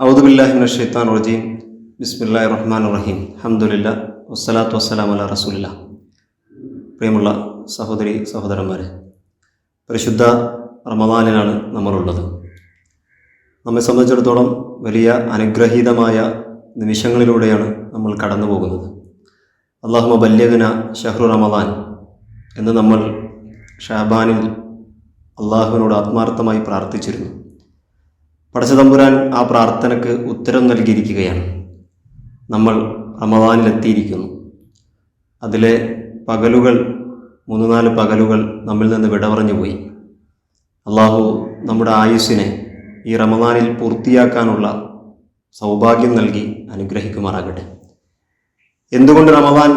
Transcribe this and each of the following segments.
ഔദുബില്ലാഹിമിൻ റജീം ബിസ്മില്ലാഹി റഹ്മാൻ റഹീം അഹമ്മദില്ല വസ്സലാത്തു വസ്സലാം അല റസൂലില്ല പ്രിയമുള്ള സഹോദരി സഹോദരന്മാരെ പരിശുദ്ധ റമദാനിലാണ് നമ്മളുള്ളത്. നമ്മെ സംബന്ധിച്ചിടത്തോളം വലിയ അനുഗ്രഹീതമായ നിമിഷങ്ങളിലൂടെയാണ് നമ്മൾ കടന്നു പോകുന്നത് അള്ളാഹുമ ബല്യഗന ഷഹ്റു റമദാൻ എന്ന് നമ്മൾ ഷാബാനിൽ അള്ളാഹുവിനോട് ആത്മാർത്ഥമായി പ്രാർത്ഥിച്ചിരുന്നു. പടച്ചതമ്പുരാൻ ആ പ്രാർത്ഥനയ്ക്ക് ഉത്തരം നൽകിയിരിക്കുകയാണ്. നമ്മൾ റമദാനിലെത്തിയിരിക്കുന്നു. അതിലെ പകലുകൾ മൂന്ന് നാല് പകലുകൾ നമ്മിൽ നിന്ന് വിട പറഞ്ഞു പോയി. അള്ളാഹു നമ്മുടെ ആയുസ്സിനെ ഈ റമദാനിൽ പൂർത്തിയാക്കാനുള്ള സൗഭാഗ്യം നൽകി അനുഗ്രഹിക്കുമാറാകട്ടെ. എന്തുകൊണ്ട് റമദാൻ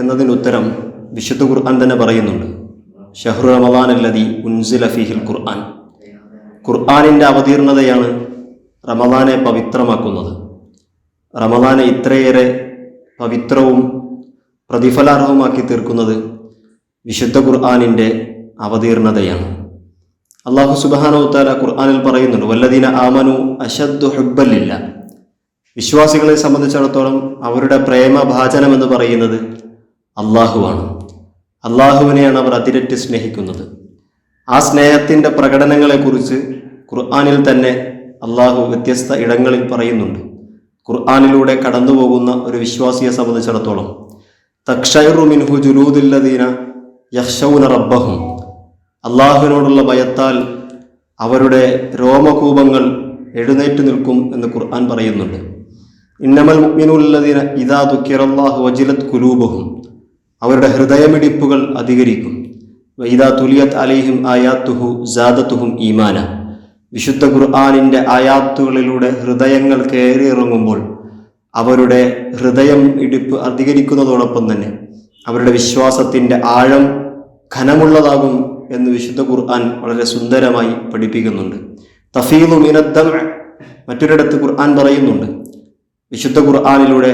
എന്നതിന് ഉത്തരം വിശുദ്ധ ഖുർആൻ തന്നെ പറയുന്നുണ്ട്? ഷഹ്റു റമദാൻ അല്ലതി ഉൻസിൽ അഫീഹിൽ ഖുർആൻ. ഖുർആാനിന്റെ അവതീർണതയാണ് റമദാനെ പവിത്രമാക്കുന്നത്. റമദാനെ ഇത്രയേറെ പവിത്രവും പ്രതിഫലാർഹവുമാക്കി തീർക്കുന്നത് വിശുദ്ധ ഖുർആാനിന്റെ അവതീർണതയാണ്. അള്ളാഹു സുബാനോത്താല ഖുർആാനിൽ പറയുന്നുണ്ട് വല്ലദീന ആമനു അശദ്ദു ഹുബല്ലില്ല വിശ്വാസികളെ സംബന്ധിച്ചിടത്തോളം അവരുടെ പ്രേമഭാചനം എന്ന് പറയുന്നത് അള്ളാഹുവാണ് അള്ളാഹുവിനെയാണ് അവർ അതിരറ്റ് സ്നേഹിക്കുന്നത്. ആ സ്നേഹത്തിന്റെ പ്രകടനങ്ങളെക്കുറിച്ച് ഖുർആാനിൽ തന്നെ അള്ളാഹു വ്യത്യസ്ത ഇടങ്ങളിൽ പറയുന്നുണ്ട്. ഖുർആാനിലൂടെ കടന്നുപോകുന്ന ഒരു വിശ്വാസിയെ സംബന്ധിച്ചിടത്തോളം തക്ഷൈറുമിൻഹു ജുലൂദില്ലദീന യഹ്ഷൗന റബ്ബഹും അള്ളാഹുവിനോടുള്ള ഭയത്താൽ അവരുടെ രോമകൂപങ്ങൾ എഴുന്നേറ്റ് നിൽക്കും എന്ന് ഖുർആൻ പറയുന്നുണ്ട്. ഇന്നമൽ മുഅ്മിനുല്ലദീന ഇതാ ദുഃഖിറല്ലാഹു വജിലത് കുലൂബഹും അവരുടെ ഹൃദയമിടിപ്പുകൾ അധികരിക്കും. വൈദാ തുലിയത് അലൈഹിം ആയാത്തുഹു ജാദത്തുഹും ഈമാന. വിശുദ്ധ ഖുർആാനിന്റെ ആയാത്തുകളിലൂടെ ഹൃദയങ്ങൾ കയറിയിറങ്ങുമ്പോൾ അവരുടെ ഹൃദയം ഇടിപ്പ് അധികരിക്കുന്നതോടൊപ്പം തന്നെ അവരുടെ വിശ്വാസത്തിന്റെ ആഴം ഘനമുള്ളതാകും എന്ന് വിശുദ്ധ ഖുർആൻ വളരെ സുന്ദരമായി പഠിപ്പിക്കുന്നുണ്ട്. തഫീലു മിനദ്ദം മറ്റൊരിടത്ത് ഖുർആൻ പറയുന്നുണ്ട്. വിശുദ്ധ ഖുർആാനിലൂടെ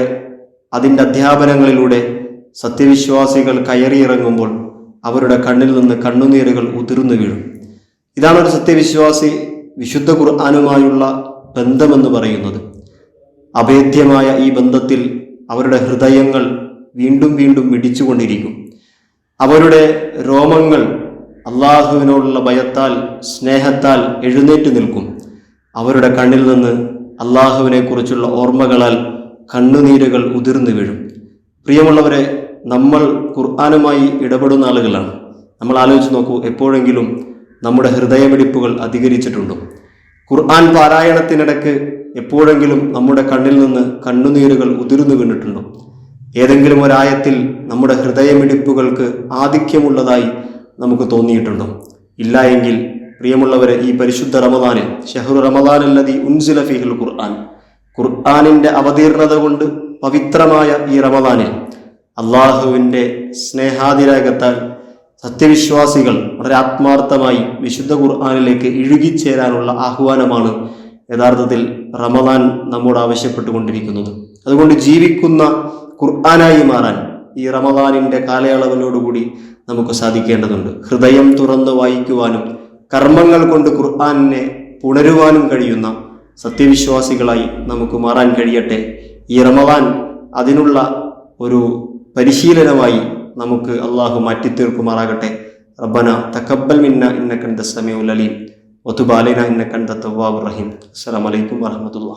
അതിന്റെ അധ്യാപനങ്ങളിലൂടെ സത്യവിശ്വാസികൾ കയറിയിറങ്ങുമ്പോൾ അവരുടെ കണ്ണിൽ നിന്ന് കണ്ണുനീരുകൾ ഉതിർന്നു വീഴും. ഇതാണ് ഒരു സത്യവിശ്വാസി വിശുദ്ധ ഖുർആാനുമായുള്ള ബന്ധമെന്ന് പറയുന്നത്. അഭേദ്യമായ ഈ ബന്ധത്തിൽ അവരുടെ ഹൃദയങ്ങൾ വീണ്ടും വീണ്ടും മിടിച്ചുകൊണ്ടിരിക്കും. അവരുടെ രോമങ്ങൾ അള്ളാഹുവിനോടുള്ള ഭയത്താൽ സ്നേഹത്താൽ എഴുന്നേറ്റ് നിൽക്കും. അവരുടെ കണ്ണിൽ നിന്ന് അള്ളാഹുവിനെക്കുറിച്ചുള്ള ഓർമ്മകളാൽ കണ്ണുനീരുകൾ ഉതിർന്നു വീഴും. പ്രിയമുള്ളവരെ നമ്മൾ ഖുർആാനുമായി ഇടപെടുന്ന ആളുകളാണ്. നമ്മൾ ആലോചിച്ച് നോക്കൂ എപ്പോഴെങ്കിലും നമ്മുടെ ഹൃദയമിടിപ്പുകൾ അധികരിച്ചിട്ടുണ്ടോ? ഖുർആൻ പാരായണത്തിനിടയ്ക്ക് എപ്പോഴെങ്കിലും നമ്മുടെ കണ്ണിൽ നിന്ന് കണ്ണുനീരുകൾ ഉതിർന്നു വീണിട്ടുണ്ടോ? ഏതെങ്കിലും ഒരായത്തിൽ നമ്മുടെ ഹൃദയമിടിപ്പുകൾക്ക് ആധിക്യമുള്ളതായി നമുക്ക് തോന്നിയിട്ടുണ്ടോ? ഇല്ല എങ്കിൽ പ്രിയമുള്ളവരെ ഈ പരിശുദ്ധ റമദാനിൽ ഷെഹ്റു റമദാൻ അല്ലതി ഉൻസില ഫിഹിൽ ഖുർആൻ ഖുർആാനിന്റെ അവതീർണത കൊണ്ട് പവിത്രമായ ഈ റമദാനിൽ അള്ളാഹുവിന്റെ സ്നേഹാതിരാഗത്താൽ സത്യവിശ്വാസികൾ വളരെ ആത്മാർത്ഥമായി വിശുദ്ധ ഖുർആാനിലേക്ക് ഇഴുകിച്ചേരാനുള്ള ആഹ്വാനമാണ് യഥാർത്ഥത്തിൽ റമദാൻ നമ്മോട് ആവശ്യപ്പെട്ടുകൊണ്ടിരിക്കുന്നത്. അതുകൊണ്ട് ജീവിക്കുന്ന ഖുർആാനായി മാറാൻ ഈ റമദാനിന്റെ കാലയളവിനോടുകൂടി നമുക്ക് സാധിക്കേണ്ടതുണ്ട്. ഹൃദയം തുറന്ന് വായിക്കുവാനും കർമ്മങ്ങൾ കൊണ്ട് ഖുർആാനിനെ പുണരുവാനും കഴിയുന്ന സത്യവിശ്വാസികളായി നമുക്ക് മാറാൻ കഴിയട്ടെ. ഈ റമദാൻ അതിനുള്ള ഒരു പരിശീലനമായി നമുക്ക് അള്ളാഹു മാറ്റിത്തീർക്കുമാറാകട്ടെ. റബ്ബന തക്കബൽ മിന്ന ഇന്ന കണ്ട സമയം അലീം. ഒത്തുബാലിന ഇന്ന കണ്ട തവാബ് റഹീം. അസ്സലാമലൈക്കും വറഹമത്തുള്ള